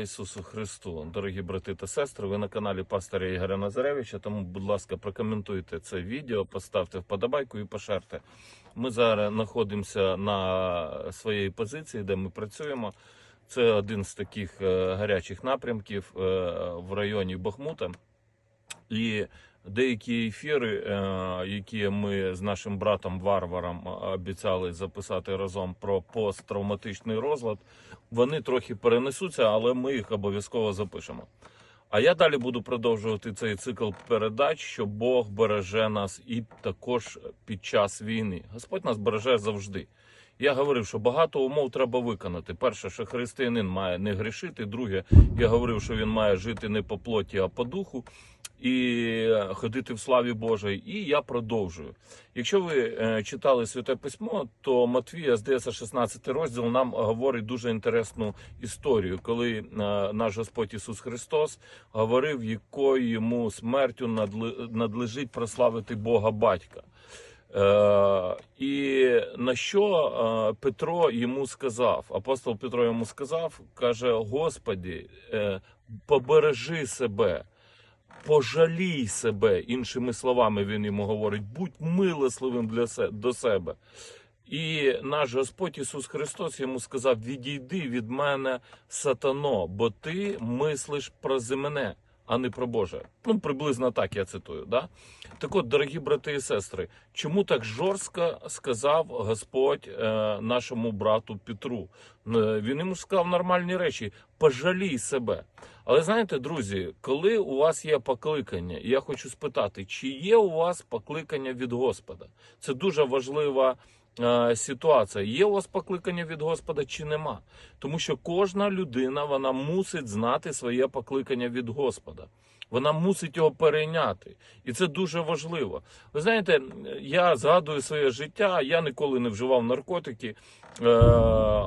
Ісусу Христу, дорогі брати та сестри, ви на каналі пастора Ігоря Назаревича. Тому, будь ласка, прокоментуйте це відео, поставте вподобайку і пошерте. Ми зараз знаходимося на своїй позиції, де ми працюємо. Це один з таких е, гарячих напрямків е, в районі Бахмута. І деякі ефіри, е, які ми з нашим братом Варваром е, обіцяли записати разом про посттравматичний розлад, вони трохи перенесуться, але ми їх обов'язково запишемо. А я далі буду продовжувати цей цикл передач, що Бог береже нас і також під час війни. Господь нас береже завжди. Я говорив, що багато умов треба виконати. Перше, що християнин має не грішити. Друге, я говорив, що він має жити не по плоті, а по духу і ходити в славі Божій. І я продовжую. Якщо ви е, читали святе письмо, то Матвія, здається, 16 розділ нам говорить дуже інтересну історію, коли е, наш Господь Ісус Христос говорив, якою йому смертю надлежить прославити Бога Батька. Е, і на що е, Петро йому сказав? Апостол Петро йому сказав, каже: Господі, е, побережи себе, пожалій себе. Іншими словами, він йому говорить: будь милосливим до себе. І наш Господь Ісус Христос йому сказав: Відійди від мене, сатано, бо ти мислиш про земне, а не про Боже. Ну, приблизно так я цитую. Да? Так от, дорогі брати і сестри, чому так жорстко сказав Господь е, нашому брату Петру? Е, Він йому сказав нормальні речі: пожалій себе. Але знаєте, друзі, коли у вас є покликання, я хочу спитати, чи є у вас покликання від Господа? Це дуже важлива ситуація. Є у вас покликання від Господа чи нема? Тому що кожна людина вона мусить знати своє покликання від Господа. Вона мусить його перейняти, і це дуже важливо. Ви знаєте, я згадую своє життя. Я ніколи не вживав наркотики, е,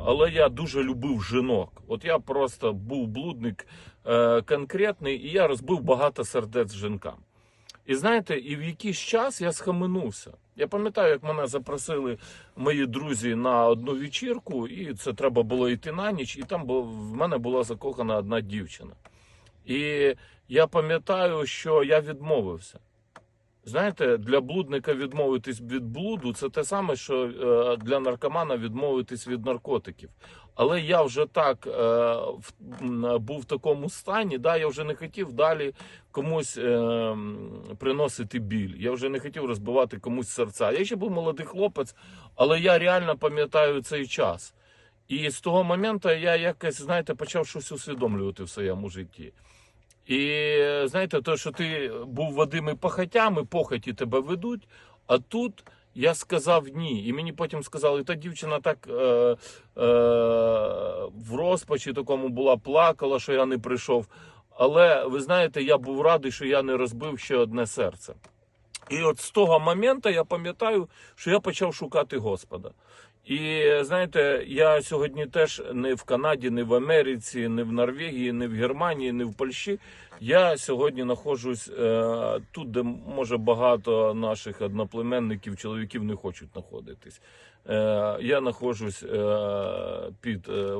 але я дуже любив жінок. От я просто був блудник е, конкретний, і я розбив багато сердець жінкам. І знаєте, і в якийсь час я схаменувся. Я пам'ятаю, як мене запросили мої друзі на одну вечірку, і це треба було йти на ніч, і там в мене була закохана одна дівчина. І я пам'ятаю, що я відмовився. Знаєте, для блудника відмовитись від блуду це те саме, що е, для наркомана відмовитись від наркотиків. Але я вже так е, був в такому стані, да, я вже не хотів далі комусь е, приносити біль. Я вже не хотів розбивати комусь серця. Я ще був молодий хлопець, але я реально пам'ятаю цей час. І з того моменту я якось, знаєте, почав щось усвідомлювати в своєму житті. І знаєте, то, що ти був Вадими похотями, похоті тебе ведуть, а тут я сказав ні. І мені потім сказали, та дівчина так е, е, в розпачі такому була, плакала, що я не прийшов. Але ви знаєте, я був радий, що я не розбив ще одне серце. І от з того моменту я пам'ятаю, що я почав шукати Господа. І знаєте, я сьогодні теж не в Канаді, не в Америці, не в Норвегії, не в Германії, не в Польщі. Я сьогодні знаходжусь е, тут, де може багато наших одноплеменників, чоловіків не хочуть знаходитись. Е, я знаходжусь е, під е,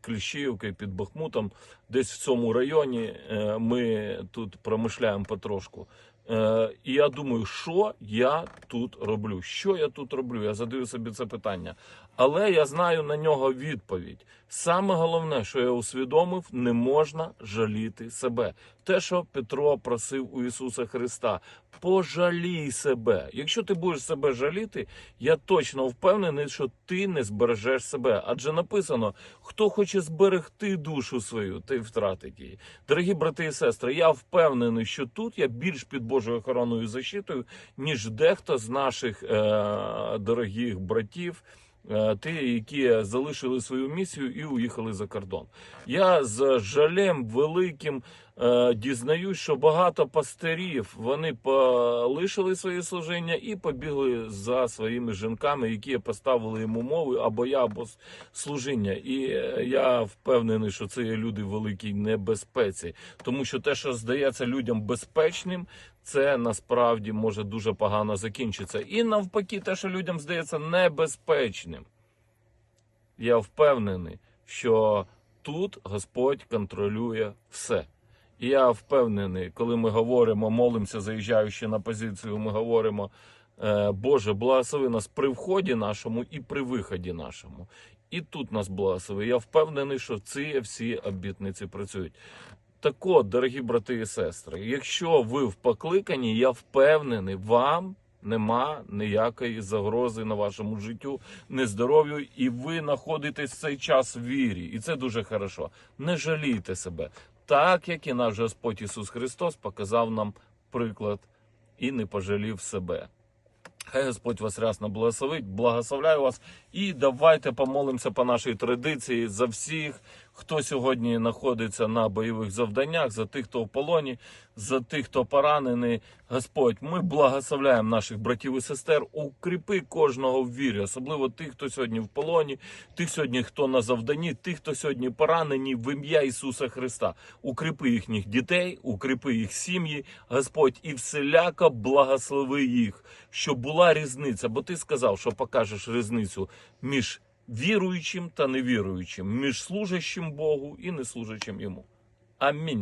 Кліщівкою, під Бахмутом, десь в цьому районі. Е, ми тут промишляємо потрошку. Е, і я думаю, що я тут роблю? Що я тут роблю? Я задаю собі це питання. Але я знаю на нього відповідь. Саме головне, що я усвідомив, не можна жаліти себе. Те, що Петро просив у Ісуса Христа, пожалій себе. Якщо ти будеш себе жаліти, я точно впевнений, що ти не збережеш себе. Адже написано: хто хоче зберегти душу свою, той втратить її. Дорогі брати і сестри, я впевнений, що тут я більш під Божою охороною і защитою, ніж дехто з наших е, дорогих братів. Е, Ті, які залишили свою місію і уїхали за кордон. Я з жалем великим е, дізнаюсь, що багато пастирів вони полишили своє служіння і побігли за своїми жінками, які поставили йому мови або я, або служіння. І е, я впевнений, що це є люди в великій небезпеці, тому що те, що здається людям безпечним, це насправді може дуже погано закінчитися. І навпаки, те, що людям здається небезпечним. Я впевнений, що тут Господь контролює все. І я впевнений, коли ми говоримо, молимося, заїжджаючи на позицію, ми говоримо, е, Боже, благослови нас при вході нашому і при виході нашому. І тут нас благослови. Я впевнений, що ці всі обітниці працюють. Так от, дорогі брати і сестри, якщо ви в покликанні, я впевнений, вам нема ніякої загрози на вашому життю, не здоров'ю, і ви знаходитесь в цей час в вірі. І це дуже хорошо. Не жалійте себе, так як і наш Господь Ісус Христос показав нам приклад і не пожалів себе. Хай Господь вас рясно благословить, благословляю вас. І давайте помолимося по нашій традиції за всіх, хто сьогодні знаходиться на бойових завданнях, за тих, хто в полоні, за тих, хто поранений. Господь, ми благословляємо наших братів і сестер. Укріпи кожного в вірі, особливо тих, хто сьогодні в полоні, тих сьогодні, хто на завданні, тих, хто сьогодні поранені в ім'я Ісуса Христа. Укріпи їхніх дітей, укріпи їх сім'ї, Господь, і вселяко благослови їх, щоб була різниця. Бо ти сказав, що покажеш різницю між віруючим та невіруючим, між служащим Богу і неслужачим йому. Амінь.